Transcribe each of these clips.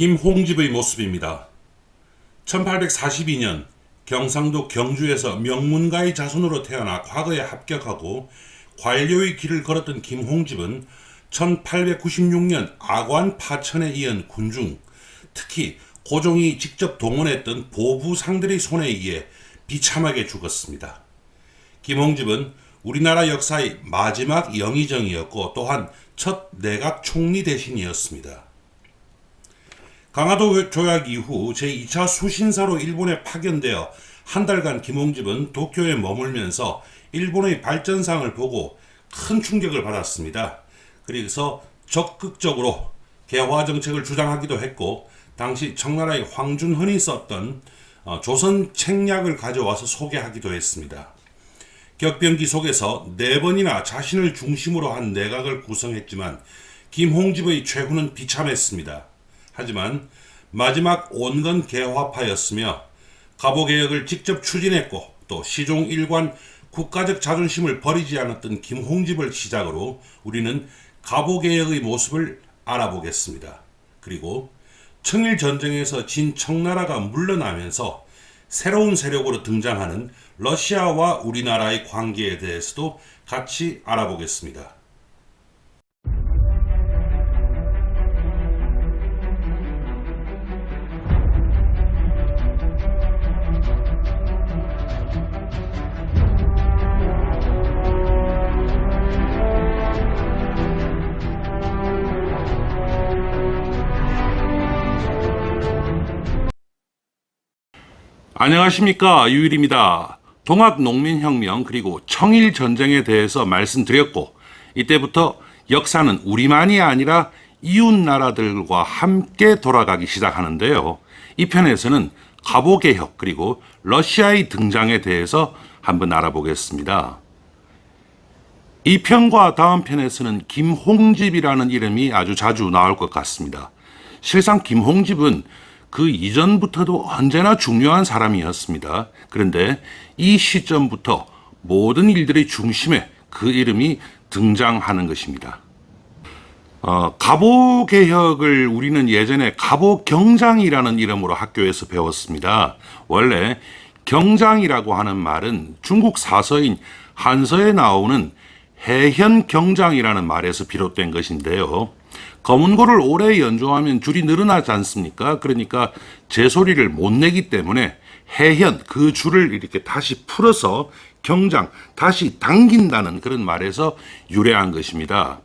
김홍집의 모습입니다. 1842년 경상도 경주에서 명문가의 자손으로 태어나 과거에 합격하고 관료의 길을 걸었던 김홍집은 1896년 아관 파천에 이은 군중, 특히 고종이 직접 동원했던 보부상들의 손에 의해 비참하게 죽었습니다. 김홍집은 우리나라 역사의 마지막 영의정이었고 또한 첫 내각 총리 대신이었습니다. 강화도 조약 이후 제2차 수신사로 일본에 파견되어 한 달간 김홍집은 도쿄에 머물면서 일본의 발전상을 보고 큰 충격을 받았습니다. 그래서 적극적으로 개화 정책을 주장하기도 했고 당시 청나라의 황준헌이 썼던 어, 조선 책략을 가져와서 소개하기도 했습니다. 격변기 속에서 네 번이나 자신을 중심으로 한 내각을 구성했지만 김홍집의 최후는 비참했습니다. 하지만 마지막 온건 개화파였으며 가보개혁을 직접 추진했고 또 시종 일관 국가적 자존심을 버리지 않았던 김홍집을 시작으로 우리는 가보개혁의 모습을 알아보겠습니다. 그리고 청일 전쟁에서 진 청나라가 물러나면서 새로운 세력으로 등장하는 러시아와 우리나라의 관계에 대해서도 같이 알아보겠습니다. 안녕하십니까 유일입니다. 동학 농민혁명 그리고 청일 전쟁에 대해서 말씀드렸고 이때부터 역사는 우리만이 아니라 이웃 나라들과 함께 돌아가기 시작하는데요. 이 편에서는 갑오개혁 그리고 러시아의 등장에 대해서 한번 알아보겠습니다. 이 편과 다음 편에서는 김홍집이라는 이름이 아주 자주 나올 것 같습니다. 실상 김홍집은 그 이전부터도 언제나 중요한 사람이었습니다. 그런데 이 시점부터 모든 일들의 중심에 그 이름이 등장하는 것입니다. 어, 갑오 개혁을 우리는 예전에 갑오 경장이라는 이름으로 학교에서 배웠습니다. 원래 경장이라고 하는 말은 중국 사서인 한서에 나오는 해현 경장이라는 말에서 비롯된 것인데요. 검은고를 오래 연주하면 줄이 늘어나지 않습니까? 그러니까 제 소리를 못 내기 때문에 해현 그 줄을 이렇게 다시 풀어서 경장 다시 당긴다는 그런 말에서 유래한 것입니다.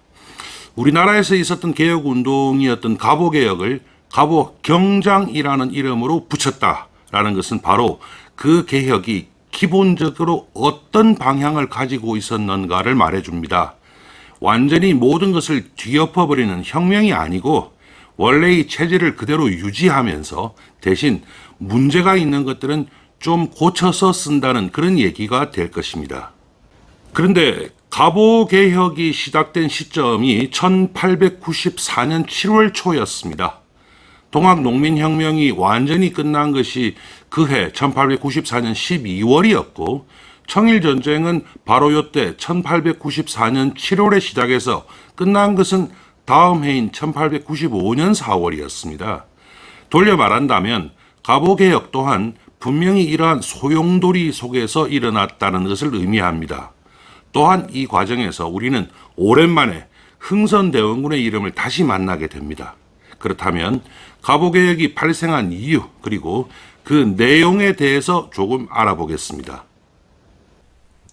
우리나라에서 있었던 개혁 운동이었던 갑오 개혁을 갑오 경장이라는 이름으로 붙였다라는 것은 바로 그 개혁이 기본적으로 어떤 방향을 가지고 있었는가를 말해줍니다. 완전히 모든 것을 뒤엎어버리는 혁명이 아니고 원래의 체제를 그대로 유지하면서 대신 문제가 있는 것들은 좀 고쳐서 쓴다는 그런 얘기가 될 것입니다. 그런데 갑오 개혁이 시작된 시점이 1894년 7월 초였습니다. 동학 농민혁명이 완전히 끝난 것이 그해 1894년 12월이었고 청일 전쟁은 바로 요때 1894년 7월에 시작해서 끝난 것은 다음 해인 1895년 4월이었습니다. 돌려 말한다면 갑오개혁 또한 분명히 이러한 소용돌이 속에서 일어났다는 것을 의미합니다. 또한 이 과정에서 우리는 오랜만에 흥선대원군의 이름을 다시 만나게 됩니다. 그렇다면 갑오개혁이 발생한 이유 그리고 그 내용에 대해서 조금 알아보겠습니다.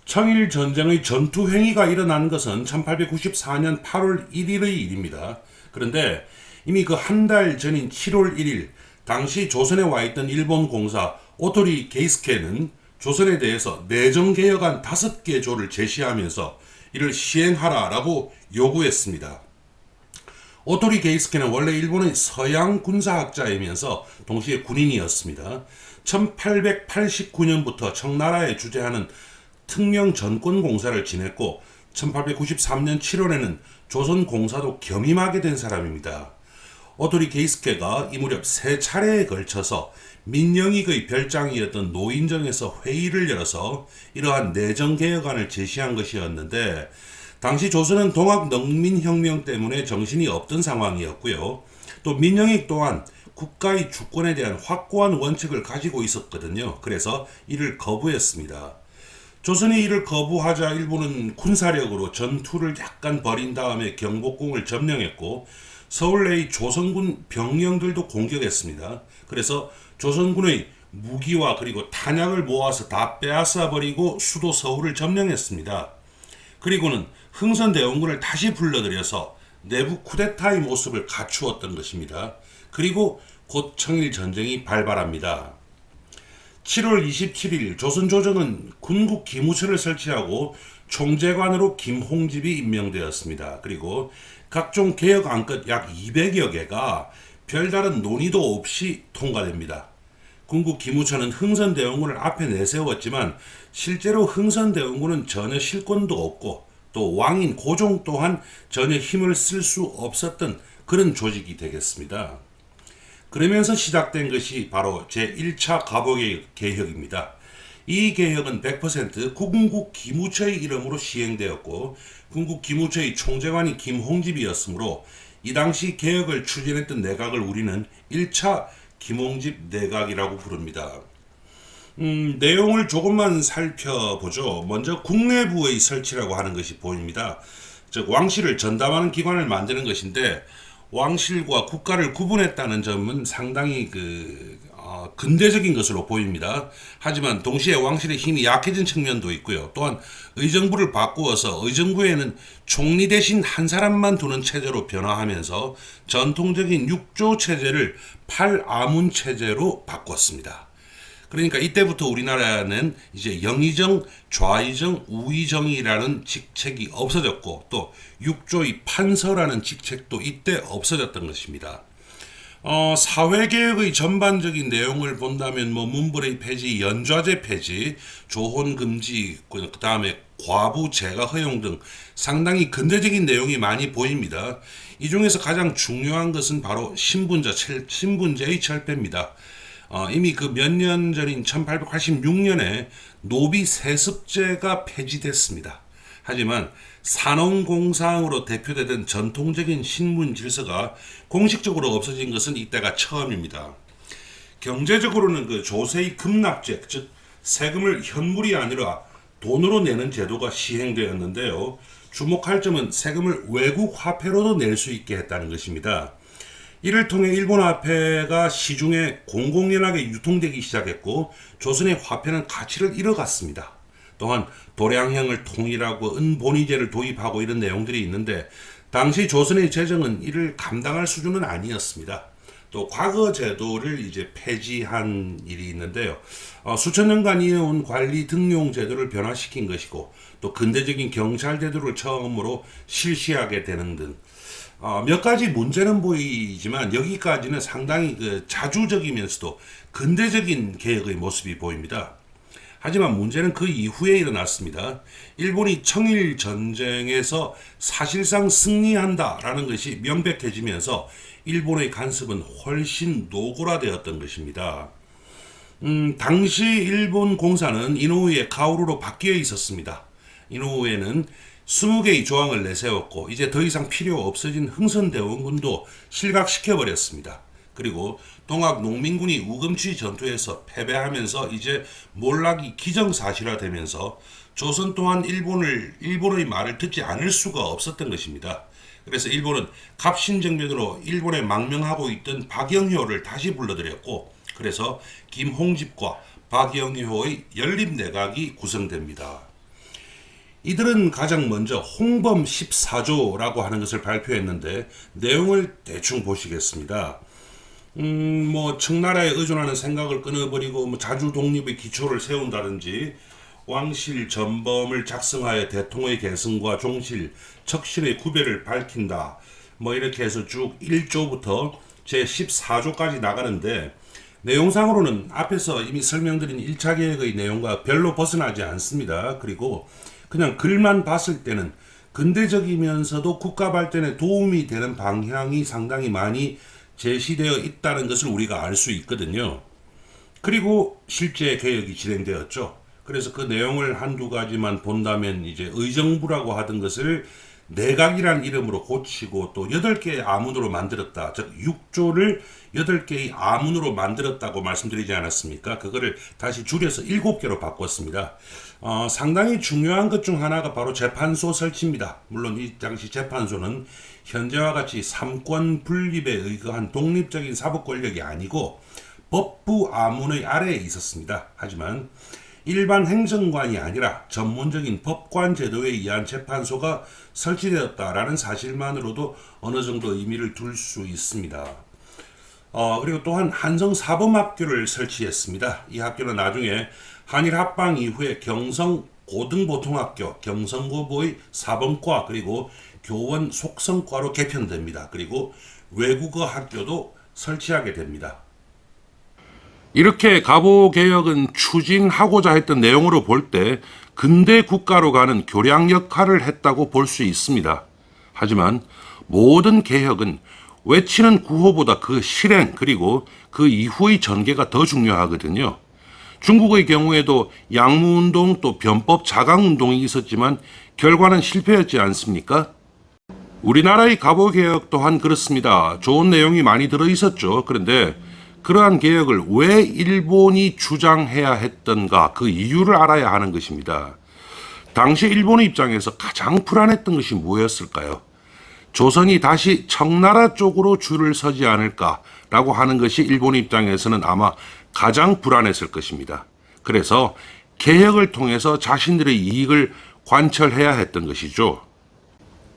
청일 전쟁의 전투 행위가 일어난 것은 1894년 8월 1일의 일입니다. 그런데 이미 그 한 달 전인 7월 1일 당시 조선에 와 있던 일본 공사 오토리 게이스케는 조선에 대해서 내정 개혁안 5개 조를 제시하면서 이를 시행하라라고 요구했습니다. 오토리 게이스케는 원래 일본의 서양 군사학자이면서 동시에 군인이었습니다. 1889년부터 청나라에 주재하는 특명 전권 공사를 지냈고 1893년 7월에는 조선 공사도 겸임하게 된 사람입니다. 오토리 게이스케가 이 무렵 세 차례에 걸쳐서 민영익의 별장이었던 노인정에서 회의를 열어서 이러한 내정 개혁안을 제시한 것이었는데 당시 조선은 동학 농민혁명 때문에 정신이 없던 상황이었고요. 또 민영익 또한 국가의 주권에 대한 확고한 원칙을 가지고 있었거든요. 그래서 이를 거부했습니다. 조선이 이를 거부하자 일본은 군사력으로 전투를 약간 벌인 다음에 경복궁을 점령했고 서울 내의 조선군 병영들도 공격했습니다. 그래서 조선군의 무기와 그리고 탄약을 모아서 다 빼앗아 버리고 수도 서울을 점령했습니다. 그리고는 흥선대원군을 다시 불러들여서 내부 쿠데타의 모습을 갖추었던 것입니다. 그리고 곧 청일 전쟁이 발발합니다. 7월 27일 조선조정은 군국 기무처를 설치하고 총재관으로 김홍집이 임명되었습니다. 그리고 각종 개혁 안건 약 200여 개가 별다른 논의도 없이 통과됩니다. 군국 기무처는 흥선대원군을 앞에 내세웠지만 실제로 흥선대원군은 전혀 실권도 없고 또 왕인 고종 또한 전혀 힘을 쓸 수 없었던 그런 조직이 되겠습니다. 그러면서 시작된 것이 바로 제1차 가보개혁 개혁입니다. 이 개혁은 100% 군국 기무처의 이름으로 시행되었고 군국 기무처의 총재관이 김홍집이었으므로 이 당시 개혁을 추진했던 내각을 우리는 1차 김홍집 내각이라고 부릅니다. 음, 내용을 조금만 살펴보죠. 먼저 국내부의 설치라고 하는 것이 보입니다. 즉 왕실을 전담하는 기관을 만드는 것인데 왕실과 국가를 구분했다는 점은 상당히 그 어, 근대적인 것으로 보입니다. 하지만 동시에 왕실의 힘이 약해진 측면도 있고요. 또한 의정부를 바꾸어서 의정부에는 총리 대신 한 사람만 두는 체제로 변화하면서 전통적인 육조 체제를 팔아문 체제로 바꿨습니다. 그러니까 이때부터 우리나라는 이제 영의정, 좌의정, 우의정이라는 직책이 없어졌고 또 육조의 판서라는 직책도 이때 없어졌던 것입니다. 어, 사회개혁의 전반적인 내용을 본다면 뭐 문벌의 폐지, 연좌제 폐지, 조혼 금지, 그 다음에 과부 제가 허용 등 상당히 근대적인 내용이 많이 보입니다. 이 중에서 가장 중요한 것은 바로 신분자, 신분제의 철폐입니다. 어, 이미 그 몇 년 전인 1886년에 노비 세습제가 폐지됐습니다. 하지만 산업공상으로 대표되던 전통적인 신분 질서가 공식적으로 없어진 것은 이때가 처음입니다. 경제적으로는 그 조세의 급납제, 즉 세금을 현물이 아니라 돈으로 내는 제도가 시행되었는데요. 주목할 점은 세금을 외국 화폐로도 낼 수 있게 했다는 것입니다. 이를 통해 일본 화폐가 시중에 공공연하게 유통되기 시작했고 조선의 화폐는 가치를 잃어갔습니다. 또한 도량형을 통일하고 은본위제를 도입하고 이런 내용들이 있는데 당시 조선의 재정은 이를 감당할 수준은 아니었습니다. 또 과거 제도를 이제 폐지한 일이 있는데요. 어, 수천 년간 이어온 관리 등용 제도를 변화시킨 것이고 또 근대적인 경찰 제도를 처음으로 실시하게 되는 등 어, 몇 가지 문제는 보이지만 여기까지는 상당히 그 자주적이면서도 근대적인 개혁의 모습이 보입니다. 하지만 문제는 그 이후에 일어났습니다. 일본이 청일 전쟁에서 사실상 승리한다라는 것이 명백해지면서 일본의 간섭은 훨씬 노골화되었던 것입니다. 음, 당시 일본 공사는 이노우에 가오루로 바뀌어 있었습니다. 이노우에는 20개의 조항을 내세웠고 이제 더 이상 필요 없어진 흥선대원군도 실각시켜 버렸습니다. 그리고 동학 농민군이 우금치 전투에서 패배하면서 이제 몰락이 기정사실화되면서 조선 또한 일본을 일본의 말을 듣지 않을 수가 없었던 것입니다. 그래서 일본은 갑신정변으로 일본에 망명하고 있던 박영효를 다시 불러들였고 그래서 김홍집과 박영효의 연립내각이 구성됩니다. 이들은 가장 먼저 홍범 14조라고 하는 것을 발표했는데 내용을 대충 보시겠습니다. 음, 뭐 청나라에 의존하는 생각을 끊어버리고 뭐 자주 독립의 기초를 세운다든지 왕실 전범을 작성하여 대통의 계승과 종실, 척실의 구별을 밝힌다. 뭐 이렇게 해서 쭉 1조부터 제 14조까지 나가는데 내용상으로는 앞에서 이미 설명드린 1차 계획의 내용과 별로 벗어나지 않습니다. 그리고 그냥 글만 봤을 때는 근대적이면서도 국가 발전에 도움이 되는 방향이 상당히 많이 제시되어 있다는 것을 우리가 알 수 있거든요. 그리고 실제 개혁이 진행되었죠. 그래서 그 내용을 한두 가지만 본다면 이제 의정부라고 하던 것을 내각이라는 이름으로 고치고 또 8개의 아문으로 만들었다. 즉 6조를 8개의 아문으로 만들었다고 말씀드리지 않았습니까? 그거를 다시 줄여서 7개로 바꿨습니다. 어, 상당히 중요한 것 중 하나가 바로 재판소 설치입니다. 물론 이 당시 재판소는 현재와 같이 삼권 분립에 의거한 독립적인 사법 권력이 아니고 법부 아문의 아래에 있었습니다. 하지만 일반 행정관이 아니라 전문적인 법관 제도에 의한 재판소가 설치되었다라는 사실만으로도 어느 정도 의미를 둘 수 있습니다. 어, 그리고 또한 한성 사범학교를 설치했습니다. 이 학교는 나중에 한일 합방 이후에 경성 고등보통학교, 경성고보의 사범과 그리고 교원 속성과로 개편됩니다. 그리고 외국어 학교도 설치하게 됩니다. 이렇게 가보 개혁은 추진하고자 했던 내용으로 볼 때 근대 국가로 가는 교량 역할을 했다고 볼 수 있습니다. 하지만 모든 개혁은 외치는 구호보다 그 실행 그리고 그 이후의 전개가 더 중요하거든요. 중국의 경우에도 양무운동 또 변법 자강운동이 있었지만 결과는 실패였지 않습니까? 우리나라의 가보 개혁 또한 그렇습니다. 좋은 내용이 많이 들어 있었죠. 그런데 그러한 개혁을 왜 일본이 주장해야 했던가 그 이유를 알아야 하는 것입니다. 당시 일본의 입장에서 가장 불안했던 것이 무엇이었을까요? 조선이 다시 청나라 쪽으로 줄을 서지 않을까라고 하는 것이 일본 입장에서는 아마 가장 불안했을 것입니다. 그래서 개혁을 통해서 자신들의 이익을 관철해야 했던 것이죠.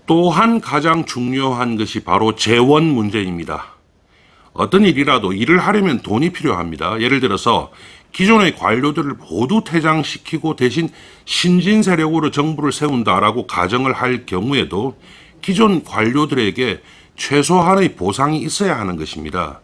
또한 가장 중요한 것이 바로 재원 문제입니다. 어떤 일이라도 일을 하려면 돈이 필요합니다. 예를 들어서 기존의 관료들을 모두 퇴장시키고 대신 신진 세력으로 정부를 세운다라고 가정을 할 경우에도 기존 관료들에게 최소한의 보상이 있어야 하는 것입니다.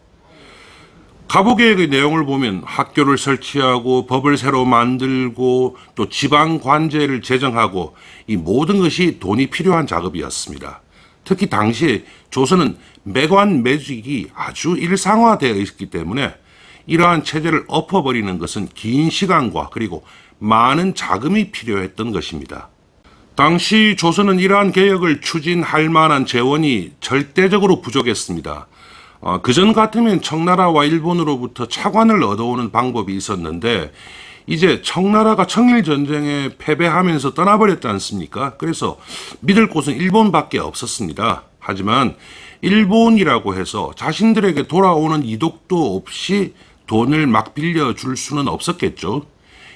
가보계획의 내용을 보면 학교를 설치하고 법을 새로 만들고 또 지방 관제를 제정하고 이 모든 것이 돈이 필요한 작업이었습니다. 특히 당시에 조선은 매관 매직이 아주 일상화되어 있기 때문에 이러한 체제를 엎어버리는 것은 긴 시간과 그리고 많은 자금이 필요했던 것입니다. 당시 조선은 이러한 개혁을 추진할 만한 재원이 절대적으로 부족했습니다. 어, 그전 같으면 청나라와 일본으로부터 차관을 얻어오는 방법이 있었는데 이제 청나라가 청일 전쟁에 패배하면서 떠나버렸지 않습니까? 그래서 믿을 곳은 일본밖에 없었습니다. 하지만 일본이라고 해서 자신들에게 돌아오는 이독도 없이 돈을 막 빌려줄 수는 없었겠죠.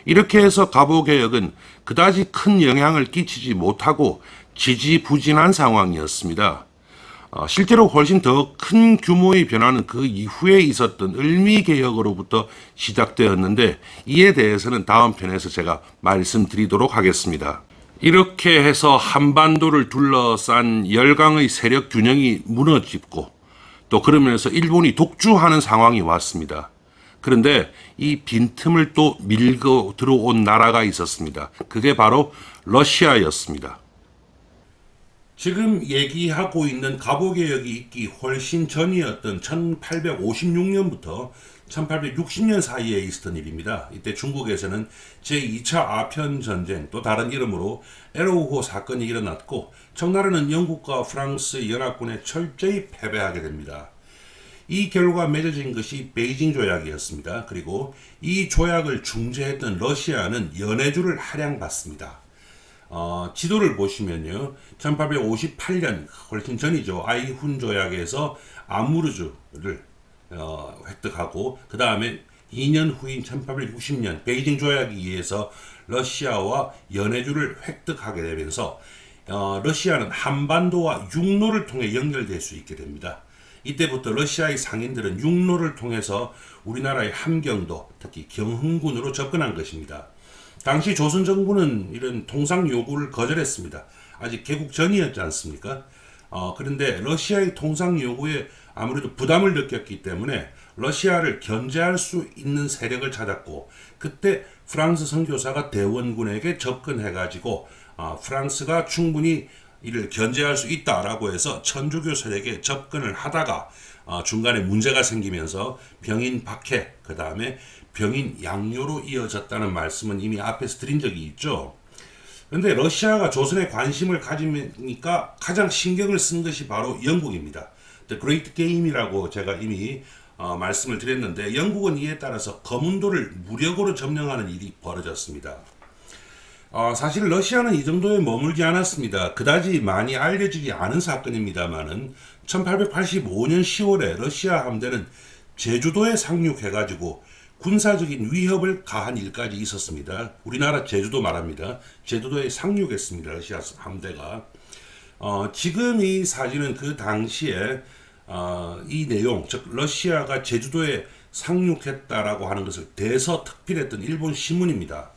이렇게 해서 가보개혁은 그다지 큰 영향을 끼치지 못하고 지지부진한 상황이었습니다. 어, 실제로 훨씬 더 큰 규모의 변화는 그 이후에 있었던 을미 개혁으로부터 시작되었는데 이에 대해서는 다음 편에서 제가 말씀드리도록 하겠습니다. 이렇게 해서 한반도를 둘러싼 열강의 세력 균형이 무너지고 또 그러면서 일본이 독주하는 상황이 왔습니다. 그런데 이 빈틈을 또 밀고 들어온 나라가 있었습니다. 그게 바로 러시아였습니다. 지금 얘기하고 있는 가보개혁이 있기 훨씬 전이었던 1856년부터 1860년 사이에 있었던 일입니다. 이때 중국에서는 제2차 아편 전쟁 또 다른 이름으로 에로우호 사건이 일어났고 청나라는 영국과 프랑스 연합군에 철저히 패배하게 됩니다. 이 결과 맺어진 것이 베이징 조약이었습니다. 그리고 이 조약을 중재했던 러시아는 연해주를 할양받습니다. 어, 지도를 보시면요. 1858년 훨씬 전이죠. 아이훈 조약에서 아무르주를 어, 획득하고 그 다음에 2년 후인 1860년 베이징 조약에 의해서 러시아와 연해주를 획득하게 되면서 어, 러시아는 한반도와 육로를 통해 연결될 수 있게 됩니다. 이때부터 러시아의 상인들은 육로를 통해서 우리나라의 함경도 특히 경흥군으로 접근한 것입니다. 당시 조선 정부는 이런 통상 요구를 거절했습니다. 아직 개국 전이었지 않습니까? 어, 그런데 러시아의 통상 요구에 아무래도 부담을 느꼈기 때문에 러시아를 견제할 수 있는 세력을 찾았고 그때 프랑스 선교사가 대원군에게 접근해가지고 어, 프랑스가 충분히 이를 견제할 수 있다라고 해서 천주교 세력에 접근을 하다가 어, 중간에 문제가 생기면서 병인 박해 그 다음에 병인 양요로 이어졌다는 말씀은 이미 앞에서 드린 적이 있죠. 근데 러시아가 조선에 관심을 가지니까 가장 신경을 쓴 것이 바로 영국입니다. The Great Game이라고 제가 이미 어, 말씀을 드렸는데 영국은 이에 따라서 거문도를 무력으로 점령하는 일이 벌어졌습니다. 어, 사실 러시아는 이 정도에 머물지 않았습니다. 그다지 많이 알려지지 않은 사건입니다만은 1885년 10월에 러시아 함대는 제주도에 상륙해가지고 군사적인 위협을 가한 일까지 있었습니다. 우리나라 제주도 말합니다. 제주도에 상륙했습니다. 러시아 함대가. 어, 지금 이 사진은 그 당시에 어, 이 내용, 즉 러시아가 제주도에 상륙했다라고 하는 것을 대서특필했던 일본 신문입니다.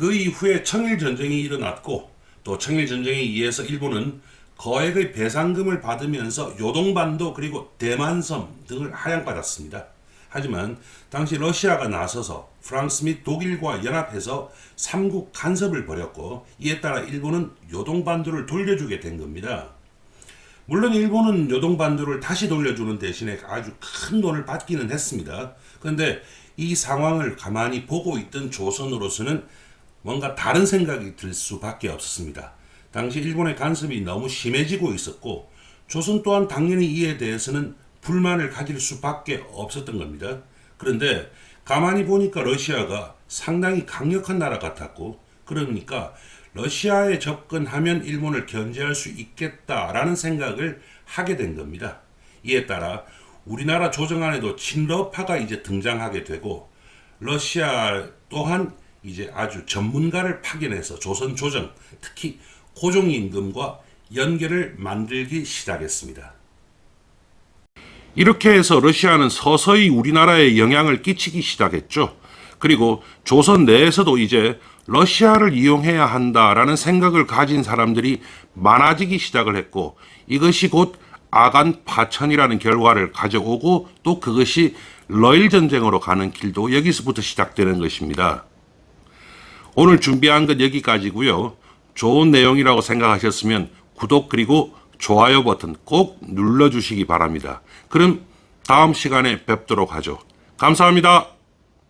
그 이후에 청일 전쟁이 일어났고 또 청일 전쟁에 의해서 일본은 거액의 배상금을 받으면서 요동반도 그리고 대만섬 등을 하향받았습니다. 하지만 당시 러시아가 나서서 프랑스 및 독일과 연합해서 삼국 간섭을 벌였고 이에 따라 일본은 요동반도를 돌려주게 된 겁니다. 물론 일본은 요동반도를 다시 돌려주는 대신에 아주 큰 돈을 받기는 했습니다. 그런데 이 상황을 가만히 보고 있던 조선으로서는 뭔가 다른 생각이 들 수밖에 없었습니다. 당시 일본의 간섭이 너무 심해지고 있었고 조선 또한 당연히 이에 대해서는 불만을 가질 수밖에 없었던 겁니다. 그런데 가만히 보니까 러시아가 상당히 강력한 나라 같았고 그러니까 러시아에 접근하면 일본을 견제할 수 있겠다라는 생각을 하게 된 겁니다. 이에 따라 우리나라 조정 안에도 친러파가 이제 등장하게 되고 러시아 또한 이제 아주 전문가를 파견해서 조선 조정, 특히 고종 임금과 연결을 만들기 시작했습니다. 이렇게 해서 러시아는 서서히 우리나라에 영향을 끼치기 시작했죠. 그리고 조선 내에서도 이제 러시아를 이용해야 한다라는 생각을 가진 사람들이 많아지기 시작을 했고 이것이 곧 아간 파천이라는 결과를 가져오고 또 그것이 러일 전쟁으로 가는 길도 여기서부터 시작되는 것입니다. 오늘 준비한 건 여기까지고요. 좋은 내용이라고 생각하셨으면 구독 그리고 좋아요 버튼 꼭 눌러주시기 바랍니다. 그럼 다음 시간에 뵙도록 하죠. 감사합니다.